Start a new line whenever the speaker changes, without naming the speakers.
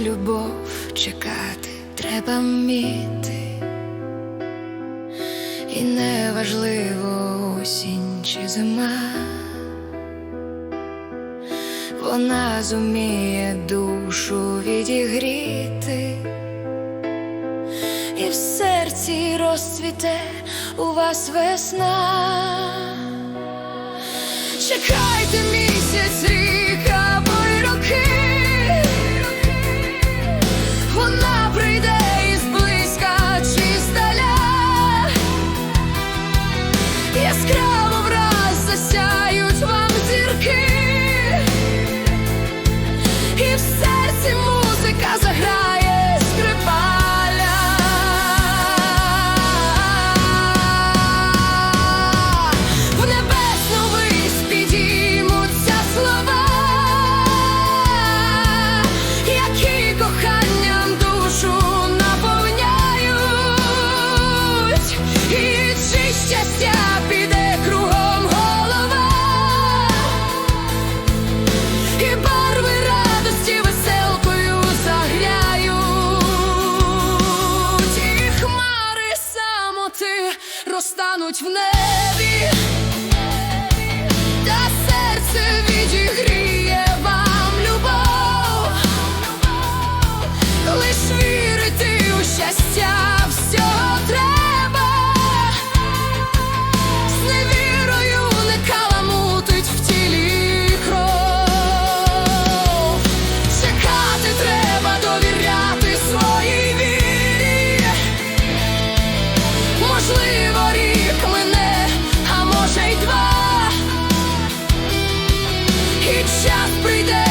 любов чекати. Треба вміти, і неважливо осінь чи зима, вона зуміє душу відігріти, і в серці розцвіте у вас весна. Чекайте місяць, хмари в небі. every day.